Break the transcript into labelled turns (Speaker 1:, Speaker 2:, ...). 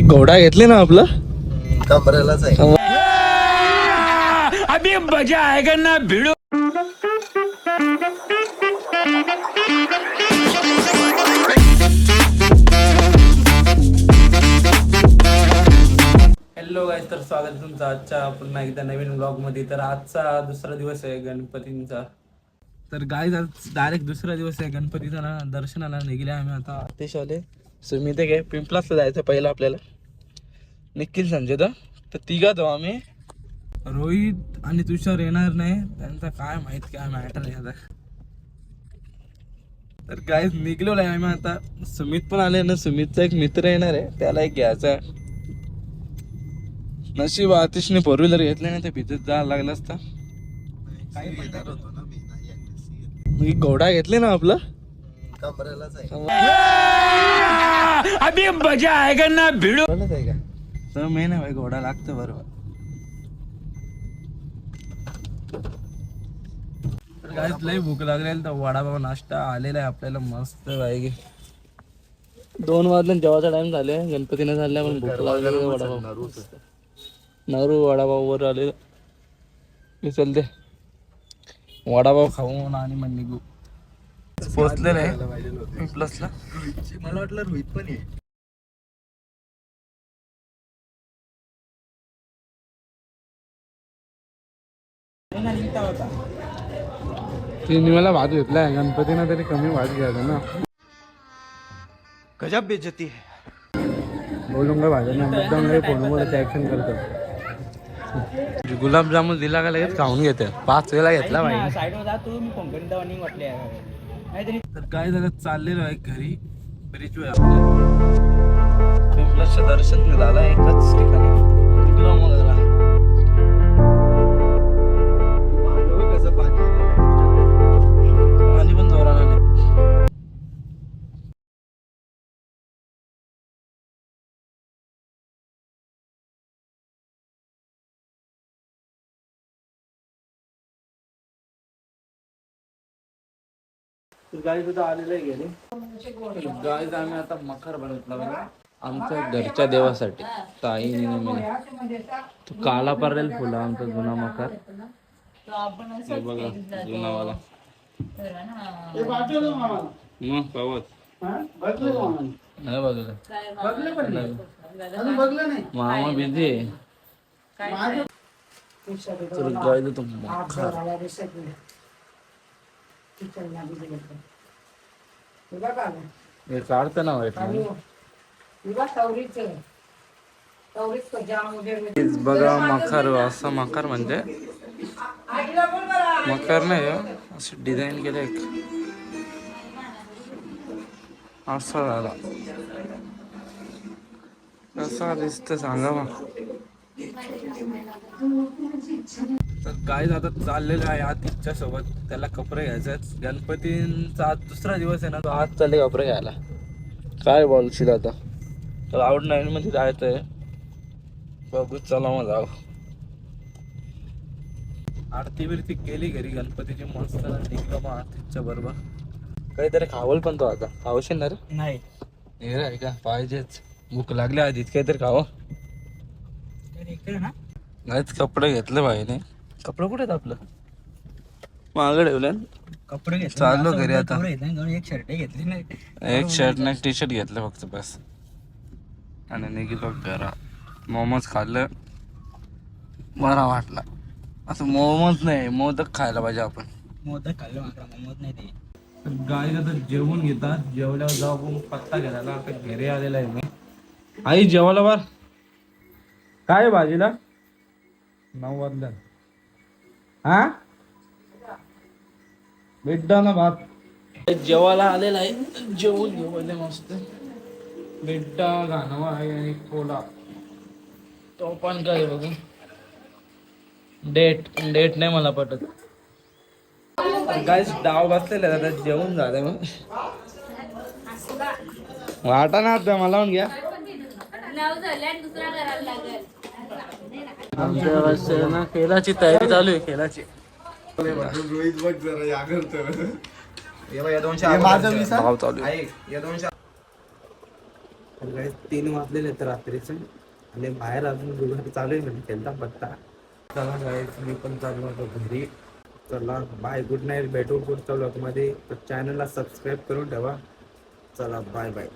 Speaker 1: घोडा घेतले ना आपलं?
Speaker 2: कमरेलाच आहे.
Speaker 3: अभी मजा आएगा ना भिड़ो।
Speaker 1: हॅलो गाईज तर स्वागत आहे तुमचं आजच्या पुन्हा एकदा नवीन ब्लॉगमध्ये तर आजचा दुसरा दिवस आहे गणपतींचा. तर गाईज आज डायरेक्ट दुसरा दिवस आहे गणपतीचा ना दर्शनाला निघले आम्ही आता. आतिश आले सुमित घे. पिंपलासला जायचं पहिलं आपल्याला. निखिल संजय तर तिघात हो आम्ही. रोहित आणि तुषार येणार नाही. त्यांचा काय माहीत काय मॅटर आहे आता. तर काय निघलो आहे आम्ही आता. सुमित पण आले ना. सुमितचा एक मित्र येणार आहे. त्याला एक घ्यायचा आहे. नशीब आतिशने फोर व्हीलर घेतले ना ते भिजत जायला लागला असता.
Speaker 2: मी नाही.
Speaker 1: मी घोडा घेतले ना आपलं.
Speaker 2: कमरेलाच आहे.
Speaker 3: अभी मजा आएगा ना भिड़ो।
Speaker 2: आहे का?
Speaker 1: तर मेन आहे भाई घोडा लागतं बरोबर. काहीच लई भूक लागलेली तर वडापाव नाश्ता आलेला आहे आपल्याला मस्त पाहिजे दोन वाजले जेवायचा टाइम झाले गणपतीने झाले पण भूक लागलेली वडापाव. नरू वडापाव वर आले मी चलते. वडापाव खाऊन आणि मग निघू. पोचलेलं आहे प्लसला
Speaker 2: मला वाटलं रोहित पण आहे.
Speaker 1: तिने मला भात घेतलाय. गणपतीनं तरी कमी भात घ्यायचा ना.
Speaker 2: गजब बेजती है.
Speaker 1: बोलून काय भाज्या ना मुद्दाम फोनवर ऍक्शन करतो गुलाबजामुन दिला का लगेच खाऊन घेते पाच वेळा घेतला भाई तर काय झालं? चाललेलो आहे घरी. ब्रिज वर पिंपलाचं दर्शन झालं एकाच ठिकाणी. सुद्धा आलेलं आहे गेले आम्ही आता मखर बघा आमच्या घरच्या देवासाठी. ताईने मी तो काला पडलेल फुलं आमचा जुना मकर हे बघा जुनावाला मग पावत नाही बघलं मामा बिझी आहे. तर तो मखर. बघा मकर असं मकर म्हणजे? मकर नाही हो. असं डिझाईन केलं एक. असा झाला. कसा दिसत सांगा मग. तर काय आता चाललेलं आहे आज तिच्या सोबत त्याला कपडे घ्यायचे गणपतींचा आज दुसरा दिवस आहे ना तो. आज चालले कपडे घ्यायला. काय बोलशील आता? तर आवड नाही मध्ये जायचं आहे. बघू चला मग जाऊ. आरती बिरती केली घरी. गणपतीची मस्त निघलो मग आरतीच्या बरोबर काहीतरी खावल पण तो आता. खावशील ना रे?
Speaker 3: नाही.
Speaker 1: हे रे का पाहिजेच. भूक लागली आधीच. काहीतरी खावं. नाहीच कपडे घेतले भाईने. कपडे कुठे आहेत आपलं? मागं ठेवले
Speaker 3: कपडे घेतले.
Speaker 1: चाललो घरी आता.
Speaker 3: एक शर्ट घेतली नाही.
Speaker 1: एक शर्ट नाही टी शर्ट घेतलं फक्त बस. आणि निघितो घरा मोमोज खाल्लं. बरा वाटला. असं मोमोज नाही मोदक खायला पाहिजे आपण.
Speaker 3: मोदक खाल्लं मात्र मोमोज नाही ते.
Speaker 1: गाडी आता जेवून घेतात. जेवल्यावर जाऊ आपण पत्ता घ्यायला आता घरी आलेला आहे मी. आई जेवायला बार काय आहे भाजीला? नऊ वाजल्या हा? भेटता ना भात. जेवायला आलेला आहे. जेवून घेऊ मस्त. भेटता गाणं आहे आणि कोला. तो पण काय बघू. डेट डेट नाही मला पटत. काय डाव बसलेला आता जेवून झालं मग वाटा ना आता मला पण घ्या. आमच्या वाजता खेळाची तयारी चालू आहे खेळाची.
Speaker 2: रोहित बघ जरा या हे
Speaker 1: तर तीन वाजलेले आहेत रात्रीचे. आणि बाहेर अजून दुघारी चालू आहे म्हणजे खेळता पत्ता. चला काय मी पण चालू होतो घरी. चला बाय गुड नाईट भेटू पुढच्या ब्लॉगमध्ये तर चॅनलला सबस्क्राईब करून ठेवा. चला बाय बाय